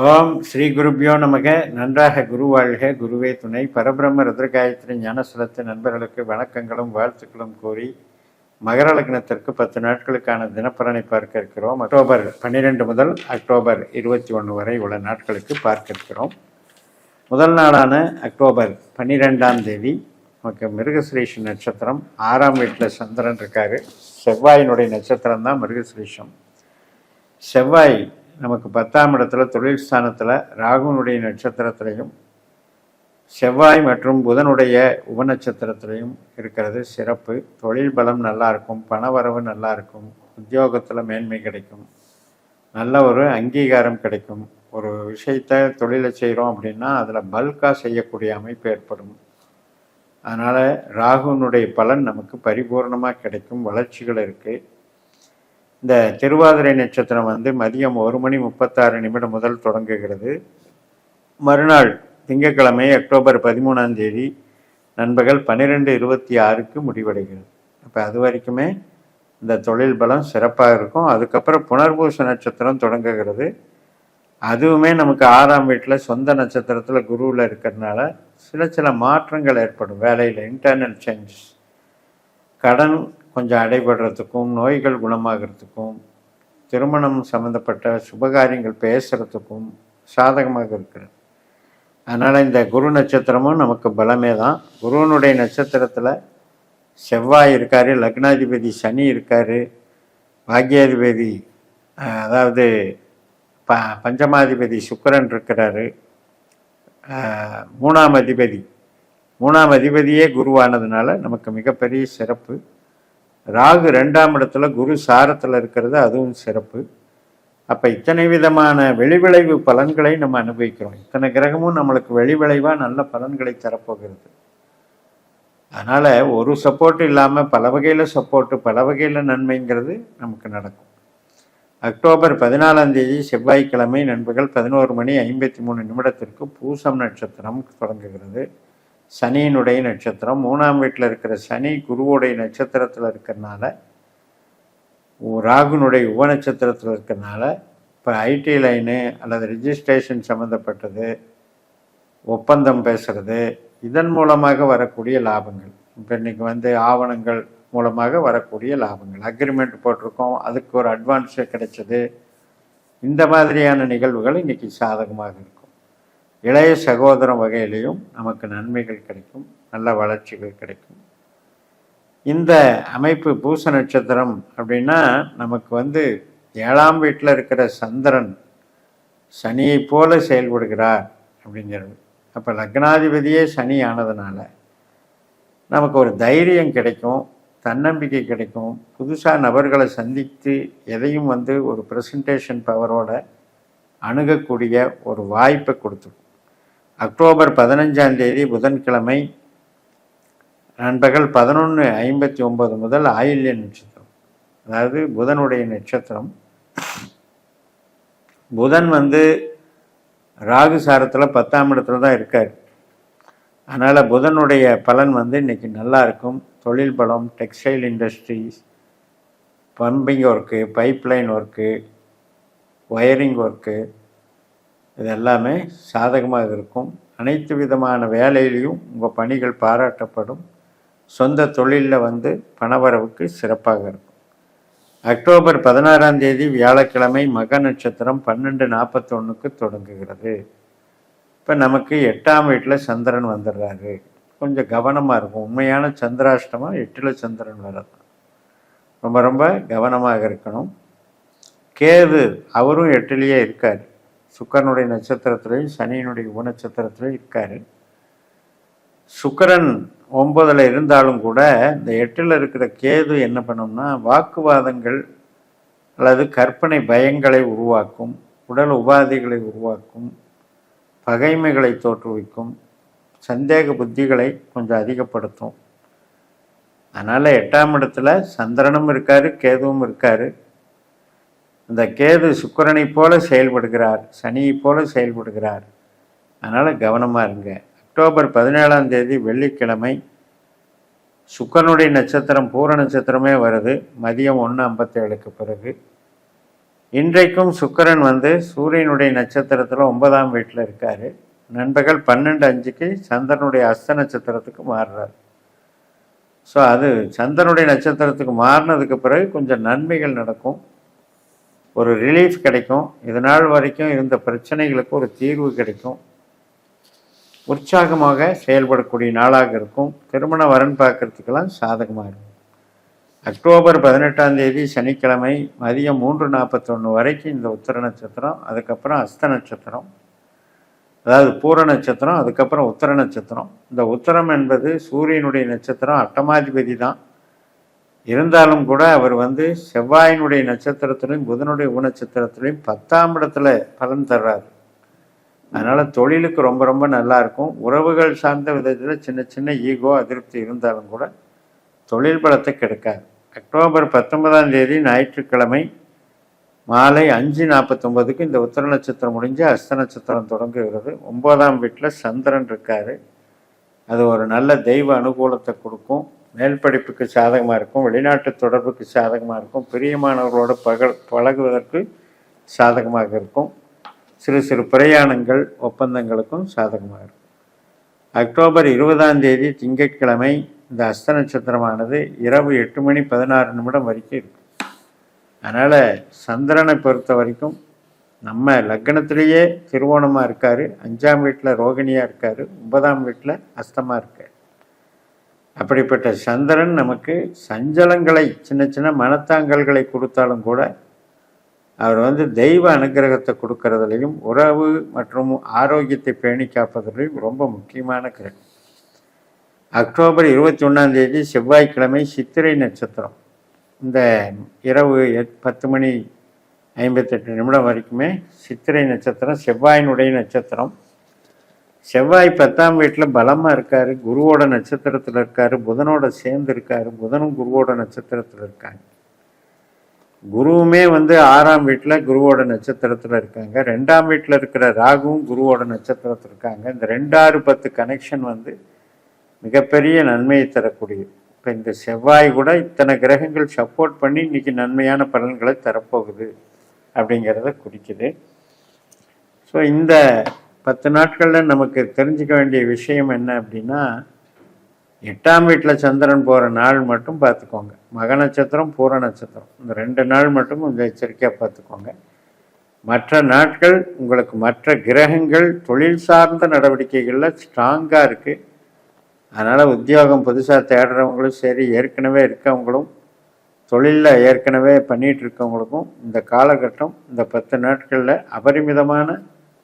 ஓம் ஸ்ரீ குருபியோ நமக. நன்றாக குரு வாழ்க. குருவே துணை. பரபிரம்ம ருத்ரகாயத்ரி ஞானஸ்வரத்து நண்பர்களுக்கு வணக்கங்களும் வாழ்த்துக்களும் கூறி மகர லக்னத்திற்கு பத்து நாட்களுக்கான தினப்பலனை பார்க்க இருக்கிறோம். அக்டோபர் பன்னிரெண்டு முதல் அக்டோபர் இருபத்தி ஒன்று வரை உள்ள நாட்களுக்கு பார்க்க இருக்கிறோம். முதல் நாளான அக்டோபர் பன்னிரெண்டாம் தேதி நமக்கு மிருகசிரீஷ நட்சத்திரம். ஆறாம் வீட்டில் சந்திரன் இருக்காரு. செவ்வாயினுடைய நட்சத்திரம் தான் மிருகசிரீஷம். செவ்வாய் நமக்கு பத்தாம் இடத்துல தொழில் ஸ்தானத்தில் ராகுனுடைய நட்சத்திரத்திலையும் செவ்வாய் மற்றும் புதனுடைய உபநட்சத்திரத்திலையும் இருக்கிறது சிறப்பு. தொழில் பலம் நல்லா இருக்கும் பணவரவு நல்லாயிருக்கும் உத்தியோகத்தில் மேன்மை கிடைக்கும் நல்ல ஒரு அங்கீகாரம் கிடைக்கும். ஒரு விஷயத்தை தொழிலை செய்கிறோம் அப்படின்னா அதில் பல்காக செய்யக்கூடிய அமைப்பு ஏற்படும். அதனால் ராகுனுடைய பலன் நமக்கு பரிபூர்ணமாக கிடைக்கும் வளர்ச்சிகள் இருக்குது இந்த திருவாதிரை நட்சத்திரம் வந்து மதியம் ஒரு மணி முப்பத்தாறு நிமிடம் முதல் தொடங்குகிறது. மறுநாள் திங்கட்கிழமை அக்டோபர் பதிமூணாம் தேதி நண்பகல் பன்னிரெண்டு இருபத்தி ஆறுக்கு முடிவடைகிறது. அப்போ அது வரைக்குமே இந்த தொழில் பலம் சிறப்பாக இருக்கும். அதுக்கப்புறம் புனர்பூச நட்சத்திரம் தொடங்குகிறது. அதுவுமே நமக்கு ஆறாம் வீட்டில் சொந்த நட்சத்திரத்தில் குருவில் இருக்கிறதுனால சில சில மாற்றங்கள் ஏற்படும். வேலையில் இன்டர்னல் சேஞ்சஸ் கடன் கொஞ்சம் அடைபடுறதுக்கும் நோய்கள் குணமாகிறதுக்கும் திருமணம் சம்மந்தப்பட்ட சுபகாரியங்கள் பேசுகிறதுக்கும் சாதகமாக இருக்கிறது. அதனால் இந்த குரு நட்சத்திரமும் நமக்கு பலமே தான். குருவனுடைய நட்சத்திரத்தில் செவ்வாய் இருக்கார் லக்னாதிபதி சனி இருக்கார் பாக்யாதிபதி அதாவது ப பஞ்சமாதிபதி சுக்கரன் இருக்கிறாரு. மூணாம் அதிபதி. மூணாம் அதிபதியே குருவானதுனால நமக்கு மிகப்பெரிய சிறப்பு. ராகு ரெண்டாம் இடத்துல குரு சாரத்தில் இருக்கிறது அதுவும் சிறப்பு. அப்போ இத்தனை விதமான வெளிவிளைவு பலன்களை நம்ம அனுபவிக்கிறோம். இத்தனை கிரகமும் நம்மளுக்கு வெளிவிளைவாக நல்ல பலன்களை தரப்போகிறது. அதனால் ஒரு சப்போர்ட் இல்லாமல் பல வகையில் சப்போர்ட்டு பல வகையில் நன்மைங்கிறது நமக்கு நடக்கும். அக்டோபர் பதினாலாம் தேதி செவ்வாய்க்கிழமை நண்பர்கள் பதினோரு மணி ஐம்பத்தி மூணு நிமிடத்திற்கு பூசம் நட்சத்திரம் தொடங்குகிறது. சனியினுடைய நட்சத்திரம் மூணாம் வீட்டில் இருக்கிற சனி குருவுடைய நட்சத்திரத்தில் இருக்கிறனால ராகுனுடைய உப நட்சத்திரத்தில் இருக்கிறனால இப்போ ஐடி லைனு அல்லது ரிஜிஸ்ட்ரேஷன் சம்மந்தப்பட்டது ஒப்பந்தம் பேசுறது இதன் மூலமாக வரக்கூடிய லாபங்கள். இப்போ இன்னைக்கு வந்து ஆவணங்கள் மூலமாக வரக்கூடிய லாபங்கள். அக்ரிமெண்ட் போட்டிருக்கோம் அதுக்கு ஒரு அட்வான்ஸு கிடைச்சது. இந்த மாதிரியான நிகழ்வுகள் இன்றைக்கி சாதகமாக இருக்கும். இளைய சகோதரம் வகையிலையும் நமக்கு நன்மைகள் கிடைக்கும் நல்ல வளர்ச்சிகள் கிடைக்கும். இந்த அமைப்பு பூச நட்சத்திரம் அப்படின்னா நமக்கு வந்து ஏழாம் வீட்டில் இருக்கிற சந்திரன் சனியை போல செயல்படுகிறார் அப்படிங்கிறது அப்போ லக்னாதிபதியே சனி ஆனதுனால நமக்கு ஒரு தைரியம் கிடைக்கும் தன்னம்பிக்கை கிடைக்கும். புதுசாக நபர்களை சந்தித்து எதையும் வந்து ஒரு ப்ரெசன்டேஷன் பவரோட அணுகக்கூடிய ஒரு வாய்ப்பை கொடுத்துரும் அக்டோபர் பதினஞ்சாம் தேதி புதன்கிழமை நண்பகல் பதினொன்று ஐம்பத்தி ஒன்பது முதல் ஆயில்ய நட்சத்திரம். அதாவது புதனுடைய நட்சத்திரம். புதன் வந்து ராகு சாரத்தில் பத்தாம் இடத்துல தான் இருக்கார். அதனால் புதனுடைய பலன் வந்து இன்னைக்கு நல்லா இருக்கும். தொழில் பலம் textile industries pumping work pipeline work wiring work இது எல்லாமே சாதகமாக இருக்கும். அனைத்து விதமான வேலையிலையும் உங்கள் பணிகள் பாராட்டப்படும். சொந்த தொழிலில் வந்து பணவரவுக்கு சிறப்பாக இருக்கும். அக்டோபர் பதினாறாம் தேதி வியாழக்கிழமை மக நட்சத்திரம் பன்னெண்டு நாற்பத்தொன்னுக்கு தொடங்குகிறது. இப்போ நமக்கு எட்டாம் வீட்டில் சந்திரன் வந்துடுறாரு. கொஞ்சம் கவனமாக இருக்கும். உண்மையான சந்திராஷ்டமாக எட்டில் சந்திரன் வர்றது. ரொம்ப ரொம்ப கவனமாக இருக்கணும். கேது அவரும் எட்டிலேயே இருக்கார். சுக்கரனுடைய நட்சத்திரத்திலையும் சனியினுடைய உபநட்சத்திரத்திலையும் இருக்கார். சுக்கரன் ஒன்பதில் இருந்தாலும் கூட இந்த எட்டில் இருக்கிற கேது என்ன பண்ணும்னா வாக்குவாதங்கள் அல்லது கற்பனை பயங்களை உருவாக்கும் உடல் உபாதைகளை உருவாக்கும் பகைமைகளை தோற்றுவிக்கும் சந்தேக புத்திகளை கொஞ்சம் அதிகப்படுத்தும். அதனால் எட்டாம் இடத்துல சந்திரனும் இருக்கார் கேதுவும் இருக்கார். இந்த கேது சுக்கரனைப் போல செயல்படுகிறார் சனியை போல செயல்படுகிறார். அதனால் கவனமாக இருங்க. அக்டோபர் பதினேழாம் தேதி வெள்ளிக்கிழமை சுக்கரனுடைய நட்சத்திரம் பூர நட்சத்திரமே வருது. மதியம் ஒன்று ஐம்பத்தேழுக்கு பிறகு. இன்றைக்கும் சுக்கிரன் வந்து சூரியனுடைய நட்சத்திரத்தில் ஒன்பதாம் வீட்டில் இருக்கார். நண்பகல் பன்னெண்டு அஞ்சுக்கு சந்திரனுடைய அஸ்த நட்சத்திரத்துக்கு மாறுறார். ஸோ அது சந்திரனுடைய நட்சத்திரத்துக்கு மாறினதுக்கு பிறகு கொஞ்சம் நன்மைகள் நடக்கும். ஒரு ரிலீஃப் கிடைக்கும். இது நாள் வரைக்கும் இருந்த பிரச்சனைகளுக்கு ஒரு தீர்வு கிடைக்கும். உற்சாகமாக செயல்படக்கூடிய நாளாக இருக்கும். திருமண வரன் பார்க்கறதுக்கெல்லாம் சாதகமாக இருக்கும். அக்டோபர் பதினெட்டாம் தேதி சனிக்கிழமை மதியம் மூன்று நாற்பத்தொன்று வரைக்கும் இந்த உத்தர நட்சத்திரம் அதுக்கப்புறம் அஸ்த நட்சத்திரம் அதாவது பூர நட்சத்திரம் அதுக்கப்புறம் உத்தர நட்சத்திரம். இந்த உத்தரம் என்பது சூரியனுடைய நட்சத்திரம் அட்டமாதிபதி தான். இருந்தாலும் கூட அவர் வந்து செவ்வாயினுடைய நட்சத்திரத்திலையும் புதனுடைய உபநட்சத்திரத்திலையும் பத்தாம் இடத்துல பலன் தர்றாரு. அதனால் தொழிலுக்கு ரொம்ப ரொம்ப நல்லா இருக்கும். உறவுகள் சார்ந்த விதத்தில் சின்ன சின்ன ஈகோ அதிருப்தி இருந்தாலும் கூட தொழில் பலத்தை கெடுக்காது. அக்டோபர் பத்தொன்பதாம் தேதி ஞாயிற்றுக்கிழமை மாலை அஞ்சு நாற்பத்தொம்பதுக்கு இந்த உத்தர நட்சத்திரம் முடிஞ்சு அஸ்த நட்சத்திரம் தொடங்குகிறது. ஒன்பதாம் வீட்டில் சந்திரன் இருக்கார். அது ஒரு நல்ல தெய்வ அனுகூலத்தை கொடுக்கும். மேல் படிப்புக்கு சாதகமாக இருக்கும் வெளிநாட்டு தொடர்புக்கு சாதகமாக இருக்கும் பிரியமானவர்களோடு பகல் பழகுவதற்கு சாதகமாக இருக்கும். சிறு சிறு பிரயாணங்கள் ஒப்பந்தங்களுக்கும் சாதகமாக இருக்கும். அக்டோபர் இருபதாம் தேதி திங்கட்கிழமை இந்த அஸ்த நட்சத்திரமானது இரவு எட்டு மணி பதினாறு நிமிடம் வரைக்கும் இருக்கும். அதனால் சந்திரனை பொறுத்த வரைக்கும் நம்ம லக்னத்திலேயே திருவோணமாக இருக்கார் அஞ்சாம் வீட்டில் ரோகிணியாக இருக்கார் ஒன்பதாம் வீட்டில் அஸ்தமாக இருக்கார். அப்படிப்பட்ட சந்திரன் நமக்கு சஞ்சலங்களை சின்ன சின்ன மனத்தாங்கல்களை கொடுத்தாலும் கூட அவர் வந்து தெய்வ அனுகிரகத்தை கொடுக்கறதுலையும் உறவு மற்றும் ஆரோக்கியத்தை பேணி காப்பதிலையும் ரொம்ப முக்கியமான கிரகம். அக்டோபர் இருபத்தி ஒன்றாம் தேதி செவ்வாய்க்கிழமை சித்திரை நட்சத்திரம். இந்த இரவு எத் பத்து மணி ஐம்பத்தெட்டு நிமிடம் வரைக்குமே சித்திரை நட்சத்திரம் செவ்வாயினுடைய நட்சத்திரம். செவ்வாய் பத்தாம் வீட்டில் பலமாக இருக்கார். குருவோட நட்சத்திரத்தில் இருக்கார். புதனோட சேர்ந்து இருக்கார். புதனும் குருவோட நட்சத்திரத்தில் இருக்காங்க. குருவுமே வந்து ஆறாம் வீட்டில் குருவோட நட்சத்திரத்தில் இருக்காங்க. ரெண்டாம் வீட்டில் இருக்கிற ராகுவும் குருவோட நட்சத்திரத்தில் இருக்காங்க. இந்த ரெண்டாறு பத்து கனெக்ஷன் வந்து மிகப்பெரிய நன்மையை தரக்கூடியது. இப்போ இந்த செவ்வாய் கூட இத்தனை கிரகங்கள் சப்போர்ட் பண்ணி இன்றைக்கி நன்மையான பலன்களை தரப்போகுது அப்படிங்கிறத குறிக்குது. ஸோ இந்த பத்து நாட்களில் நமக்கு தெரிஞ்சுக்க வேண்டிய விஷயம் என்ன அப்படின்னா எட்டாம் வீட்டில் சந்திரன் போகிற நாள் மட்டும் பார்த்துக்கோங்க. மக நட்சத்திரம் பூர நட்சத்திரம். இந்த ரெண்டு நாள் மட்டும் கொஞ்சம் எச்சரிக்கையாக பார்த்துக்கோங்க. மற்ற நாட்கள் உங்களுக்கு மற்ற கிரகங்கள் தொழில் சார்ந்த நடவடிக்கைகளில் ஸ்ட்ராங்காக இருக்குது அதனால் உத்தியோகம் புதுசாக தேடுறவங்களும் சரி ஏற்கனவே இருக்கவங்களும் தொழிலில் ஏற்கனவே பண்ணிகிட்டு இருக்கவங்களுக்கும் இந்த காலகட்டம் இந்த பத்து நாட்களில் அபரிமிதமான